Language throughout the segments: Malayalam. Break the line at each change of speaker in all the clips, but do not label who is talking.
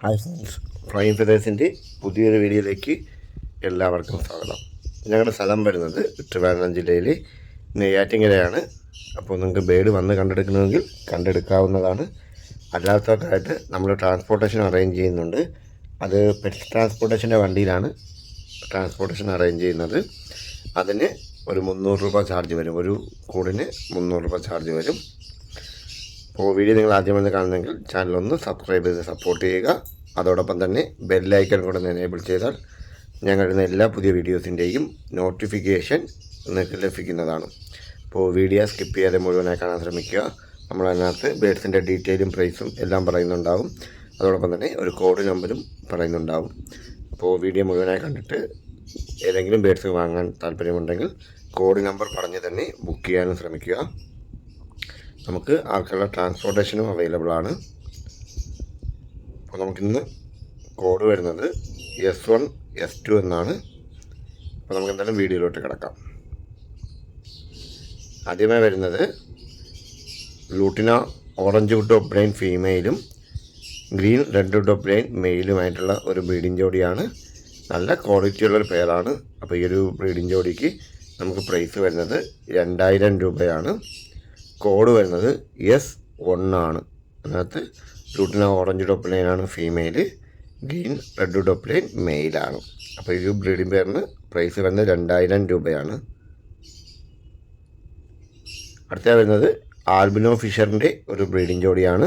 ഹായ് ഫ്രണ്ട്സ് ഫ്ലൈൻ ഫെതേഴ്സിന്റെ പുതിയൊരു വീഡിയോയിലേക്ക് എല്ലാവർക്കും സ്വാഗതം. ഞങ്ങളുടെ സ്ഥലം വരുന്നത് ട്രിവാൻഡ്രം ജില്ലയിലെ നെയ്യാറ്റിങ്കരയാണ്. അപ്പോൾ നിങ്ങൾക്ക് ബേഡ് വന്ന് കണ്ടെടുക്കണമെങ്കിൽ കണ്ടെടുക്കാവുന്നതാണ്. അല്ലാത്തവർക്കായിട്ട് നമ്മൾ ട്രാൻസ്പോർട്ടേഷൻ അറേഞ്ച് ചെയ്യുന്നുണ്ട്. അത് പെറ്റ് ട്രാൻസ്പോർട്ടേഷന്റെ വണ്ടിയിലാണ് ട്രാൻസ്പോർട്ടേഷൻ അറേഞ്ച് ചെയ്യുന്നത്. അതിന് ഒരു മുന്നൂറ് രൂപ ചാർജ് വരും. ഒരു കൂടിന് മുന്നൂറ് രൂപ ചാർജ് വരും. അപ്പോൾ വീഡിയോ നിങ്ങൾ ആദ്യമായി കാണുന്നെങ്കിൽ ചാനൽ ഒന്ന് സബ്സ്ക്രൈബ് ചെയ്ത് സപ്പോർട്ട് ചെയ്യുക. അതോടൊപ്പം തന്നെ ബെല്ലൈക്കൺ കൂടെ ഒന്ന് എനേബിൾ ചെയ്താൽ ഞങ്ങളുടെ എല്ലാ പുതിയ വീഡിയോസിന്റെയും നോട്ടിഫിക്കേഷൻ നിങ്ങൾക്ക് ലഭിക്കുന്നതാണ്. അപ്പോൾ വീഡിയോ സ്കിപ്പ് ചെയ്യാതെ മുഴുവനായി കാണാൻ ശ്രമിക്കുക. നമ്മൾ അതിനകത്ത് ബേഡ്സിന്റെ ഡീറ്റെയിലും പ്രൈസും എല്ലാം പറയുന്നുണ്ടാവും. അതോടൊപ്പം തന്നെ ഒരു കോഡ് നമ്പറും പറയുന്നുണ്ടാവും. അപ്പോൾ വീഡിയോ മുഴുവനായി കണ്ടിട്ട് ഏതെങ്കിലും ബേഡ്സ് വാങ്ങാൻ താല്പര്യമുണ്ടെങ്കിൽ കോഡ് നമ്പർ പറഞ്ഞ് തന്നെ ബുക്ക് ചെയ്യാനും ശ്രമിക്കുക. നമുക്ക് ആൾക്കുള്ള ട്രാൻസ്പോർട്ടേഷനും അവൈലബിൾ ആണ്. അപ്പോൾ നമുക്കിന്ന് കോഡ് വരുന്നത് എസ് വൺ എസ് ടു എന്നാണ്. അപ്പോൾ നമുക്ക് എന്തായാലും വീഡിയോയിലോട്ട് കിടക്കാം. ആദ്യമായി വരുന്നത് ലൂട്ടിന ഓറഞ്ച് ഓഫ് ബ്രെയിൻ ഫീമെയിലും ഗ്രീൻ റെഡ് ഓഫ് ബ്രെയിൻ മെയിലുമായിട്ടുള്ള ഒരു ബ്രീഡിംഗ് ജോഡിയാണ്. നല്ല ക്വാളിറ്റിയുള്ളൊരു പേരാണ്. അപ്പോൾ ഈ ഒരു ബ്രീഡിംഗ് ജോഡിക്ക് നമുക്ക് പ്രൈസ് വരുന്നത് രണ്ടായിരം രൂപയാണ്. കോഡ് വരുന്നത് എസ് ഒന്നാണ്. അതിനകത്ത് ലൂട്ടിന ഓറഞ്ച് ഡോപ്പ്ലൈനാണ് ഫീമെയിൽ ഗ്രീൻ റെഡ് ഡോപ്പ്ലൈൻ മെയിലാണ് അപ്പോൾ ഈ ബ്രീഡിംഗ് പേരിന് പ്രൈസ് വരുന്നത് രണ്ടായിരം രൂപയാണ്. അടുത്ത വരുന്നത് ആൽബിനോ ഫിഷറിന്റെ ഒരു ബ്രീഡിംഗ് ജോഡിയാണ്.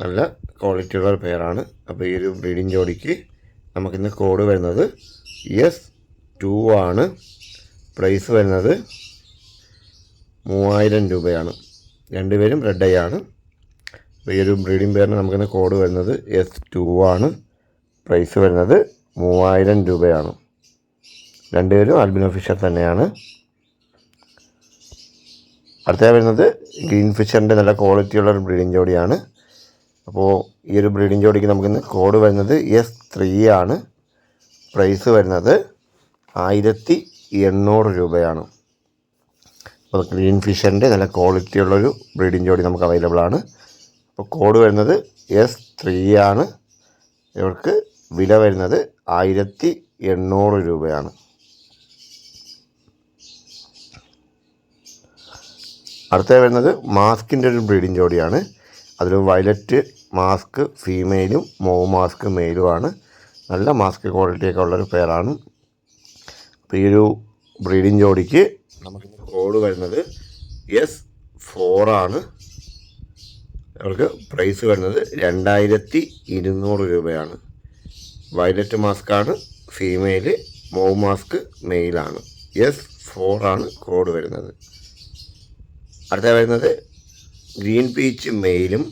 നല്ല ക്വാളിറ്റിയുള്ള പേരാണ് അപ്പോൾ ഈ ഒരു ബ്രീഡിംഗ് ജോഡിക്ക് നമുക്കിന്ന് കോഡ് വരുന്നത് എസ് ടു ആണ്. പ്രൈസ് വരുന്നത് മൂവായിരം രൂപയാണ്. രണ്ടുപേരും റെഡ് ഐ ആണ്. ഈ ഒരു ബ്രീഡിംഗ് പെയറിന് നമുക്കിന്ന് കോഡ് വരുന്നത് എസ് ടു ആണ്. പ്രൈസ് വരുന്നത് മൂവായിരം രൂപയാണ്. രണ്ടുപേരും ആൽബിനോ ഫിഷർ തന്നെയാണ്. അടുത്ത വരുന്നത് ഗ്രീൻ ഫിഷറിന്റെ നല്ല ക്വാളിറ്റിയുള്ള ഒരു ബ്രീഡിംഗ് ജോഡിയാണ്. അപ്പോൾ ഈ ഒരു ബ്രീഡിംഗ് ജോഡിക്ക് നമുക്കിന്ന് കോഡ് വരുന്നത് എസ് ത്രീ ആണ്. പ്രൈസ് വരുന്നത് ആയിരത്തി എണ്ണൂറ് രൂപയാണ്. അപ്പോൾ ഗ്രീൻ ഫിഷറിന്റെ നല്ല ക്വാളിറ്റി ഉള്ളൊരു ബ്രീഡിംഗ് ജോഡി നമുക്ക് അവൈലബിൾ ആണ്. അപ്പോൾ കോഡ് വരുന്നത് എസ് ത്രീ ആണ്. ഇവർക്ക് വില വരുന്നത് ആയിരത്തി എണ്ണൂറ് രൂപയാണ്. അടുത്ത വരുന്നത് മാസ്കിന്റെ ഒരു ബ്രീഡിംഗ് ജോഡിയാണ്. അതിൽ വയലറ്റ് മാസ്ക് ഫീമെയിലും മോ മാസ്ക് മെയിലുമാണ് നല്ല മാസ്ക് ക്വാളിറ്റിയൊക്കെ ഉള്ളൊരു പേരാണ് അപ്പോൾ ഈ ഒരു ബ്രീഡിംഗ് ജോഡിക്ക് നമുക്ക് കോഡ് വരുന്നത് എസ് ഫോറാണ് അവർക്ക് പ്രൈസ് വരുന്നത് രണ്ടായിരത്തി ഇരുന്നൂറ് രൂപയാണ് വയലറ്റ് മാസ്കാണ് ഫീമെയിൽ മോവ് മാസ്ക് മെയിലാണ് എസ് ഫോറാണ് കോഡ് വരുന്നത്. അടുത്ത വരുന്നത് ഗ്രീൻ പീച്ച് മെയിലും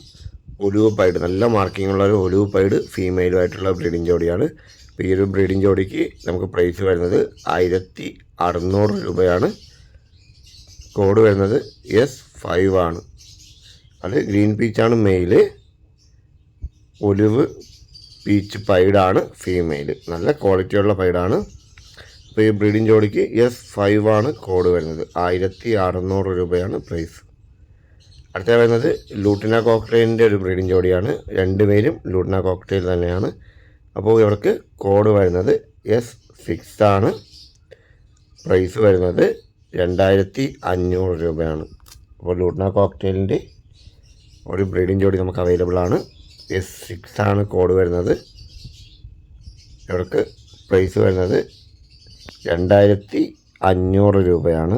ഒലിവ് പൈഡ് നല്ല മാർക്കിംഗ് ഉള്ള ഒരു ഒലിവ് പൈഡ് ഫീമെയിലുമായിട്ടുള്ള ബ്രീഡിംഗ് ജോഡിയാണ്. അപ്പോൾ ഈ ഒരു ബ്രീഡിംഗ് ജോഡിക്ക് നമുക്ക് പ്രൈസ് വരുന്നത് ആയിരത്തി അറുന്നൂറ് രൂപയാണ്. കോഡ് വരുന്നത് എസ് ഫൈവ് ആണ്. അത് ഗ്രീൻ പീച്ചാണ് മെയിൽ ഒലിവ് പീച്ച് പൈഡാണ് ഫീമെയിൽ നല്ല ക്വാളിറ്റിയുള്ള പൈഡാണ് അപ്പോൾ ഈ ബ്രീഡിംഗ് ജോഡിക്ക് എസ് ഫൈവ് ആണ് കോഡ് വരുന്നത്. ആയിരത്തി അറുന്നൂറ് രൂപയാണ് പ്രൈസ് അടുത്ത വരുന്നത് ലൂട്ടിന കോക്ടെയിലിന്റെ ഒരു ബ്രീഡിംഗ് ജോഡിയാണ്. രണ്ടുപേരും ലൂട്ടിന കോക്ടെയിൽ തന്നെയാണ്. അപ്പോൾ ഇവർക്ക് കോഡ് വരുന്നത് എസ് സിക്സ് ആണ്. പ്രൈസ് വരുന്നത് രണ്ടായിരത്തി അഞ്ഞൂറ് രൂപയാണ്. അപ്പോൾ ലൂട്ട്ന കോക്ടെയിലിന്റെ ഒരു ബ്രീഡിംഗ് ജോഡി നമുക്ക് അവൈലബിൾ ആണ്. എസ് സിക്സ് ആണ് കോഡ് വരുന്നത്. ഇവർക്ക് പ്രൈസ് വരുന്നത് രണ്ടായിരത്തി അഞ്ഞൂറ് രൂപയാണ്.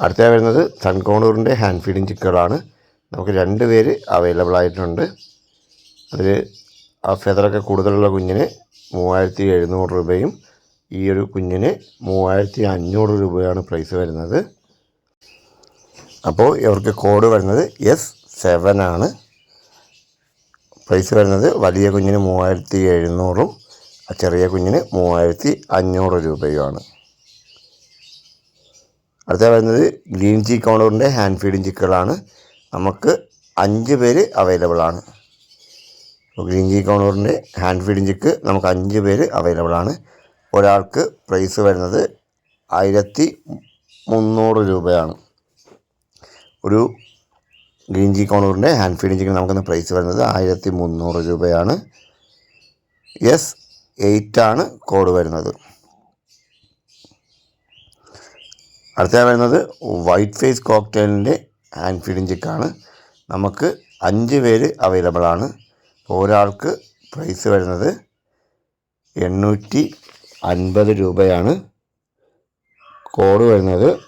അടുത്ത വരുന്നത് സൺകോണൂറിന്റെ ഹാൻഡ് ഫീഡിങ് ചിക്കുകളാണ് നമുക്ക് രണ്ട് പേര് അവൈലബിൾ ആയിട്ടുണ്ട്. അതിൽ ആ ഫെദറൊക്കെ കൂടുതലുള്ള കുഞ്ഞിന് മൂവായിരത്തി എഴുന്നൂറ് രൂപയും ഈ ഒരു കുഞ്ഞിന് മൂവായിരത്തി അഞ്ഞൂറ് രൂപയാണ് പ്രൈസ് വരുന്നത്. അപ്പോൾ ഇവർക്ക് കോഡ് വരുന്നത് എസ് സെവൻ ആണ്. പ്രൈസ് വരുന്നത് വലിയ കുഞ്ഞിന് മൂവായിരത്തി എഴുന്നൂറും ചെറിയ കുഞ്ഞിന് മൂവായിരത്തി അഞ്ഞൂറ് രൂപയുമാണ്. അടുത്ത വരുന്നത് ഗ്രീൻ ചീ ഹാൻഡ് ഫീഡിങ് ചിക്കുകളാണ് നമുക്ക് അഞ്ച് പേര് അവൈലബിൾ ആണ്. ഗ്രീൻ ചീ കോണൂറിന്റെ ഹാൻഡ് ഫീഡിങ് ചിക്ക് നമുക്ക് അഞ്ച് പേര് അവൈലബിൾ ആണ്. ഒരാൾക്ക് പ്രൈസ് വരുന്നത് ആയിരത്തി മുന്നൂറ് രൂപയാണ്. ഒരു ഗ്രീൻ ജി കോണൂറിന്റെ ഹാൻഡ് ഫീഡിങ് ചിക്കൻ നമുക്കിന്ന് പ്രൈസ് വരുന്നത് ആയിരത്തി മുന്നൂറ് രൂപയാണ്. എസ് എയ്റ്റ് ആണ് കോഡ് വരുന്നത്. അടുത്ത വരുന്നത് വൈറ്റ് ഫേസ് കോക്ടെയിലിന്റെ ഹാൻഡ് ഫീഡിങ് ചിക്കാണ്. നമുക്ക് അഞ്ച് പേര് അവൈലബിൾ ആണ് ഒരാൾക്ക് പ്രൈസ് വരുന്നത് എണ്ണൂറ്റി അൻപത് രൂപയാണ്. കോഡ് വരുന്നത്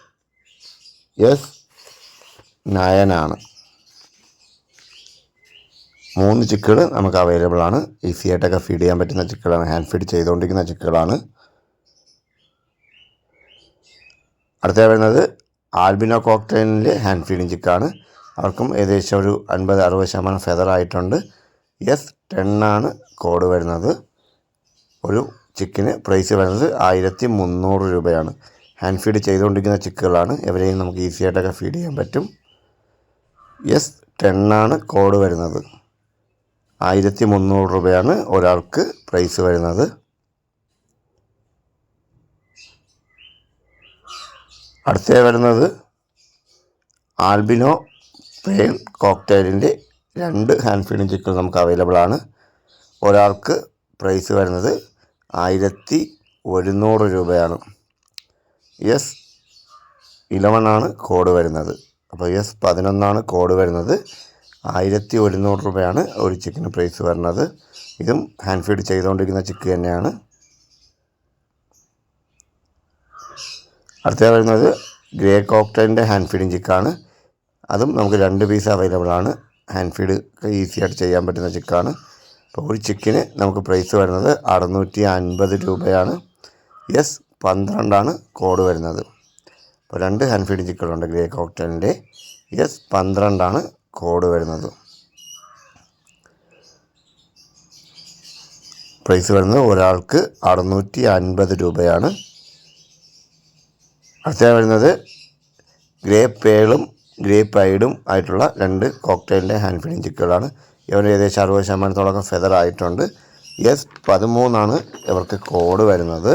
എസ് നയനാണ്. മൂന്ന് ചിക്കുകൾ നമുക്ക് അവൈലബിൾ ആണ്. ഈസി ആയിട്ടൊക്കെ ഫീഡ് ചെയ്യാൻ പറ്റുന്ന ചിക്കുകളാണ്. ഹാൻഡ് ഫീഡ് ചെയ്തുകൊണ്ടിരിക്കുന്ന ചിക്കുകളാണ്. അടുത്ത വരുന്നത് ആൽബിനോ കോക്ടൈനിൽ ഹാൻഡ് ഫീഡിങ് ചിക്കാണ്. അവർക്കും ഏകദേശം ഒരു അൻപത് അറുപത് ശതമാനം ഫെദർ ആയിട്ടുണ്ട്. എസ് ടെണ്ണാണ് കോഡ് വരുന്നത്. ഒരു ചിക്കന് പ്രൈസ് വരുന്നത് ആയിരത്തി മുന്നൂറ് രൂപയാണ്. ഹാൻഡ് ഫീഡ് ചെയ്തുകൊണ്ടിരിക്കുന്ന ചിക്കുകളാണ്. എവരെയും നമുക്ക് ഈസി ആയിട്ടൊക്കെ ഫീഡ് ചെയ്യാൻ പറ്റും. എസ് ടെണ്ണാണ് കോഡ് വരുന്നത്. ആയിരത്തി മുന്നൂറ് രൂപയാണ് ഒരാൾക്ക് പ്രൈസ് വരുന്നത്. അടുത്ത വരുന്നത് ആൽബിനോ പേൾ കോക്ടെയിലിന്റെ രണ്ട് ഹാൻഡ് ഫീഡിങ് ചിക്കൻ നമുക്ക് അവൈലബിൾ ആണ്. ഒരാൾക്ക് പ്രൈസ് വരുന്നത് ആയിരത്തി ഒരുന്നൂറ് രൂപയാണ്. എസ് ഇലവൻ ആണ് കോഡ് വരുന്നത്. അപ്പോൾ എസ് പതിനൊന്നാണ് കോഡ് വരുന്നത്. ആയിരത്തി ഒരുന്നൂറ് രൂപയാണ് ഒരു ചിക്കന് പ്രൈസ് വരുന്നത്. ഇതും ഹാൻഡ് ഫീഡ് ചെയ്തുകൊണ്ടിരിക്കുന്ന ചിക്ക് തന്നെയാണ്. അടുത്ത വരുന്നത് ഗ്രേ കോക്ടൈലിന്റെ ഹാൻഡ് ഫീഡിങ് ചിക്കാണ് അതും നമുക്ക് രണ്ട് പീസ് അവൈലബിൾ ആണ്. ഹാൻഡ് ഫീഡ് ഈസി ആയിട്ട് ചെയ്യാൻ പറ്റുന്ന ചിക്കാണ് ഒരു ചിക്കന് നമുക്ക് പ്രൈസ് വരുന്നത് അറുന്നൂറ്റി അൻപത് രൂപയാണ്. എസ് പന്ത്രണ്ടാണ് കോഡ് വരുന്നത്. അപ്പോൾ രണ്ട് ഹൺഫീഡ് ചിക്കനുണ്ട് ഗ്രേ കോക്ടലിന്റെ എസ് പന്ത്രണ്ടാണ് കോഡ് വരുന്നത്. പ്രൈസ് വരുന്നത് ഒരാൾക്ക് അറുന്നൂറ്റി അൻപത് രൂപയാണ്. അടുത്ത വരുന്നത് ഗ്രേ പേളും ഗ്രേ പൈഡും ആയിട്ടുള്ള രണ്ട് കോക്ടെയിലിന്റെ ഹാൻഡ് ഫീഡിങ് ചിക്കുകളാണ് ഇവർ ഏകദേശം അറുപത് ശതമാനത്തോളം ഫെദർ ആയിട്ടുണ്ട്. എസ് പതിമൂന്നാണ് ഇവർക്ക് കോഡ് വരുന്നത്.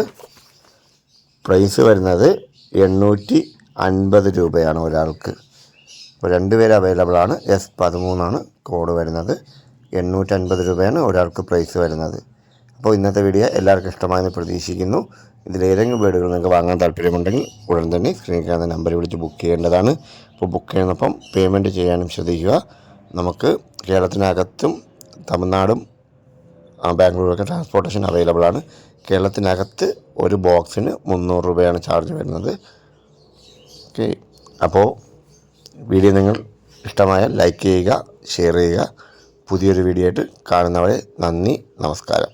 പ്രൈസ് വരുന്നത് എണ്ണൂറ്റി അൻപത് രൂപയാണ് ഒരാൾക്ക്. അപ്പോൾ രണ്ട് പേര് അവൈലബിൾ ആണ്. എസ് പതിമൂന്നാണ് കോഡ് വരുന്നത്. എണ്ണൂറ്റൻപത് രൂപയാണ് ഒരാൾക്ക് പ്രൈസ് വരുന്നത്. അപ്പോൾ ഇന്നത്തെ വീഡിയോ എല്ലാവർക്കും ഇഷ്ടമായെന്ന് പ്രതീക്ഷിക്കുന്നു. ഇതിലേതെങ്കിലും വീടുകൾ നിങ്ങൾക്ക് വാങ്ങാൻ താല്പര്യമുണ്ടെങ്കിൽ ഉടൻ തന്നെ സ്ക്രീനിൽ കാണുന്ന നമ്പർ വിളിച്ച് ബുക്ക് ചെയ്യേണ്ടതാണ്. അപ്പോൾ ബുക്ക് ചെയ്യുന്നപ്പം പേയ്മെന്റ് ചെയ്യാനും ശ്രദ്ധിക്കുക. നമുക്ക് കേരളത്തിനകത്തും തമിഴ്നാടും ബാംഗ്ലൂരൊക്കെ ട്രാൻസ്പോർട്ടേഷൻ അവൈലബിൾ ആണ്. കേരളത്തിനകത്ത് ഒരു ബോക്സിന് മുന്നൂറ് രൂപയാണ് ചാർജ് വരുന്നത്. ഓക്കെ അപ്പോൾ വീഡിയോ നിങ്ങൾ ഇഷ്ടമായാൽ ലൈക്ക് ചെയ്യുക ഷെയർ ചെയ്യുക. പുതിയൊരു വീഡിയോ ആയിട്ട് കാണുന്നവരെ നന്ദി നമസ്കാരം.